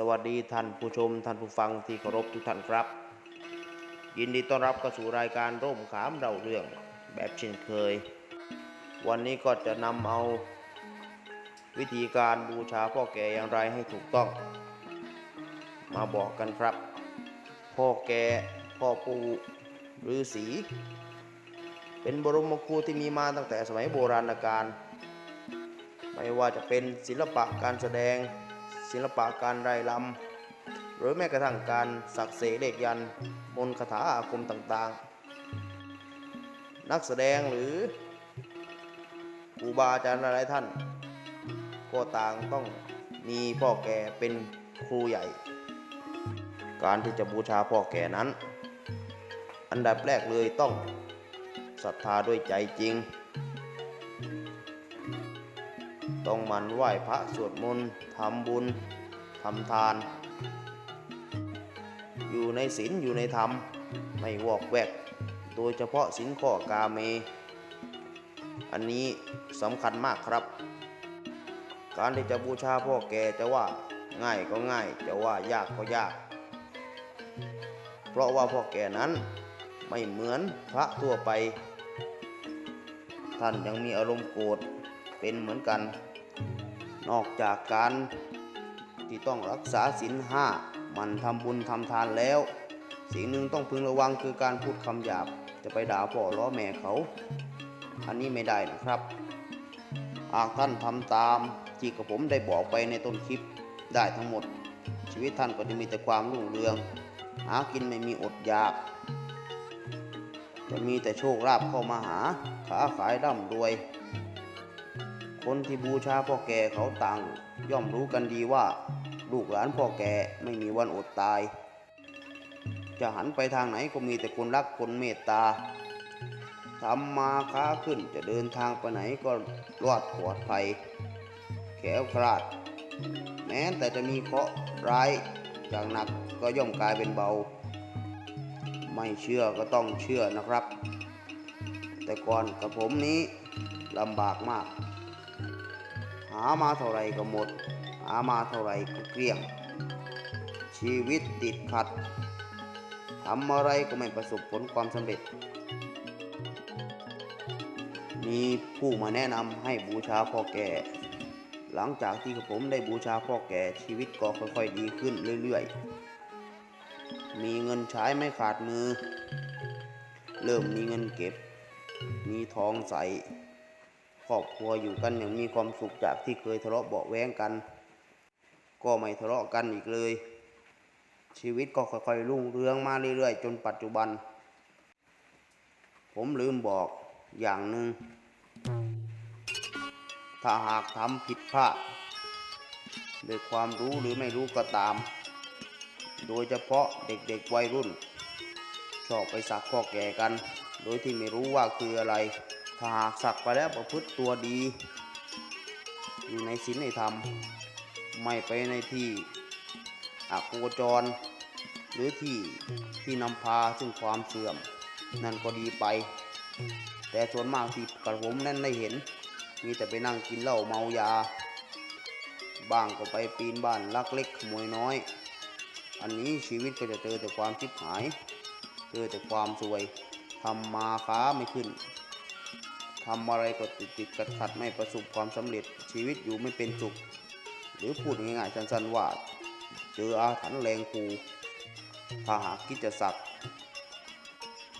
สวัสดีท่านผู้ชมท่านผู้ฟังที่เคารพทุกท่านครับ ยินดีต้อนรับเข้าสู่รายการร่มขามเดาเรื่องแบบเช่นเคย วันนี้ก็จะนำเอา วิธีการบูชาพ่อแก่อย่างไรให้ถูกต้อง มาบอกกันครับ พ่อแก่พ่อปู่ฤาษีเป็นบรมครูที่มีมาตั้งแต่สมัยโบราณกาลไม่ว่าจะเป็นศิลปะการแสดง ศิลปะการไร่ลำหรือแม้กระทั่งการสักเสกเลขยันต์มนคาถาอาคมต่างๆ นักแสดงหรือครูบาอาจารย์หลายท่าน ก็ต่างต้องมีพ่อแก่เป็นครูใหญ่ การที่จะบูชาพ่อแก่นั้น อันดับแรกเลยต้องศรัทธาด้วยใจจริง ต้องหมันไหว้พระสวดมนต์ทำบุญทำทาน อยู่ในศีลอยู่ในธรรม ไม่วอกแวก โดยเฉพาะศีลข้อกาเม อันนี้สำคัญมากครับ การที่จะบูชาพ่อแก่จะว่าง่ายก็ง่าย จะว่ายากก็ยาก เพราะว่าพ่อแก่นั้นไม่เหมือนพระทั่วไป ท่านยังมีอารมณ์โกรธเป็นเหมือนกัน นอกจากการที่ต้องรักษาศีลห้ามันทำบุญทำทานแล้ว สิ่งหนึ่งต้องพึงระวังคือการพูดคำหยาบ จะไปด่าพ่อล้อแม่เขา อันนี้ไม่ได้นะครับ หากท่านทำตามที่กระผมได้บอกไปในต้นคลิปได้ทั้งหมด ชีวิตท่านก็จะมีแต่ความรุ่งเรือง หากินไม่มีอดอยาก จะมีแต่โชคลาภเข้ามาหาค้าขายร่ำรวย คนที่บูชาพ่อแก่เขาต่างย่อมรู้กันดีว่า ลูกหลานพ่อแก่ไม่มีวันอดตาย จะหันไปทางไหนก็มีแต่คนรักคนเมตตาทำมาค้าขึ้นจะเดินทางไปไหนก็รอดปลอดภัย แขวคลาด แม้แต่จะมีเคราะห์ร้ายอย่างหนักก็ย่อมกลายเป็นเบา ไม่เชื่อก็ต้องเชื่อนะครับ แต่ก่อนกับผมนี้ลำบากมาก หามาเท่าไรก็หมด หามาเท่าไรก็เกลี้ยง ชีวิตติดขัดทำอะไรก็ไม่ประสบผลความสำเร็จ มีผู้มาแนะนำให้บูชาพ่อแก่ หลังจากที่ผมได้บูชาพ่อแก่ชีวิตก็ค่อยๆดีขึ้นเรื่อยๆ มีเงินใช้ไม่ขาดมือ เริ่มมีเงินเก็บ มีทองใส ครอบครัวอยู่กันอย่างมีความสุขจากที่เคยทะเลาะเบาแว้งกัน ก็ไม่ทะเลาะกันอีกเลย ชีวิตก็ค่อยๆรุ่งเรืองมาเรื่อยๆ จนปัจจุบัน ผมลืมบอกอย่างหนึ่งถ้าหากทำผิดพลาดด้วยความรู้หรือไม่รู้ก็ตาม โดยเฉพาะเด็กๆวัยรุ่น ชอบไปสักพ่อแก่กัน โดยที่ไม่รู้ว่าคืออะไร ถ้าหากสักไปแล้วประพฤติตัวดี อยู่ในศีลในธรรม ไม่ไปในที่อโคจร หรือที่ที่นำพาซึ่งความเสื่อม นั่นก็ดีไป แต่ส่วนมากที่กระผมนั่นได้เห็น มีแต่ไปนั่งกินเหล้าเมายา บ้างก็ไปปีนบ้านลักเล็กขโมยน้อย อันนี้ชีวิตก็จะเจอแต่ความชิบหาย เจอแต่ความสวยทำมาค้าไม่ขึ้น ทำอะไรก็ติดติดขัดขัดไม่ประสบความสำเร็จชีวิตอยู่ไม่เป็นสุข หรือพูดง่ายๆสั้นๆว่าเจออาถรรพ์แรงคูถ้าหากคิดจะสัก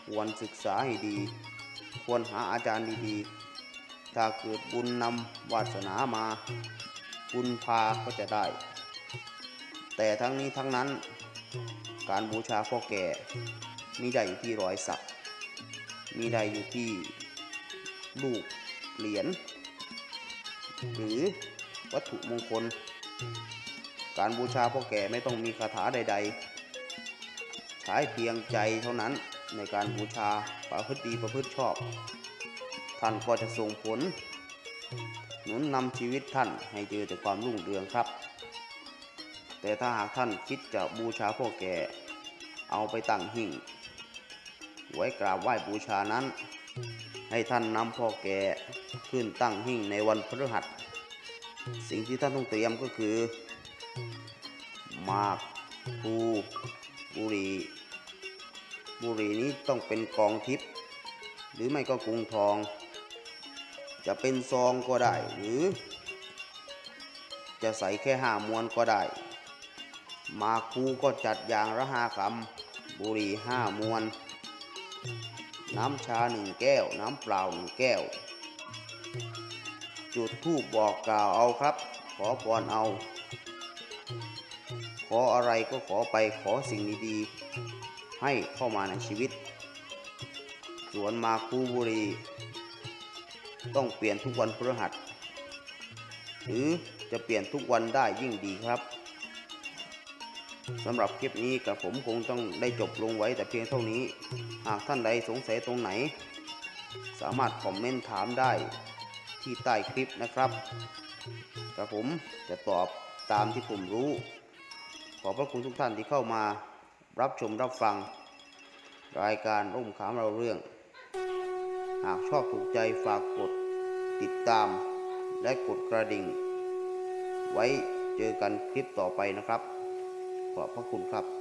ควรศึกษาให้ดี ควรหาอาจารย์ดีๆ ถ้าเกิดบุญนำวาสนามา บุญพาก็จะได้ แต่ทั้งนี้ทั้งนั้น การบูชาพ่อแก่ มีได้อยู่ที่รอยสัก มีได้อยู่ที่ ลูกเหรียญหรือวัตถุมงคล การบูชาพ่อแก่ไม่ต้องมีคาถาใด ๆ ใช้เพียงใจเท่านั้นในการบูชาประพฤติดีประพฤติชอบ ท่านก็จะส่งผล หนุนนำชีวิตท่านให้เจอแต่ความรุ่งเรืองครับ แต่ถ้าหากท่านคิดจะบูชาพ่อแก่ เอาไปตั้งหิ่ง ไว้กราบไหว้บูชานั้น ให้ท่านนำพ่อแก่ขึ้นตั้งหิ่งในวันพฤหัส สิ่งที่ท่านต้องเตรียมก็คือหมากพลูบุรีบุรีนี้ต้องเป็นกองทิพย์หรือไม่ก็กรุงทอง จะเป็นซองก็ได้หรือ จะใส่แค่ห้ามวนก็ได้หมาคูก็จัดอย่างละห้าคำบุรีห้ามวน น้ำชาหนึ่งแก้ว น้ำเปล่าหนึ่งแก้ว จุดธูปบอกกล่าวเอาครับ ขอพรเอา ขออะไรก็ขอไปขอสิ่งดีๆให้เข้ามาในชีวิต สวนมาคูบุรี ต้องเปลี่ยนทุกวันพฤหัส หรือจะเปลี่ยนทุกวันได้ยิ่งดีครับ สำหรับคลิปนี้กับผมคงต้องได้จบลงไว้แต่เพียงเท่านี้ หากท่านใดสงสัยตรงไหน สามารถคอมเมนต์ถามได้ที่ใต้คลิปนะครับกระผมจะตอบตามที่ผมรู้ ขอบพระคุณทุกท่านที่เข้ามารับชมรับฟัง รายการร่มขามเราเรื่อง หากชอบถูกใจฝากกดติดตามและกดกระดิ่ง ไว้เจอกันคลิปต่อไปนะครับ ขอบพระคุณครับ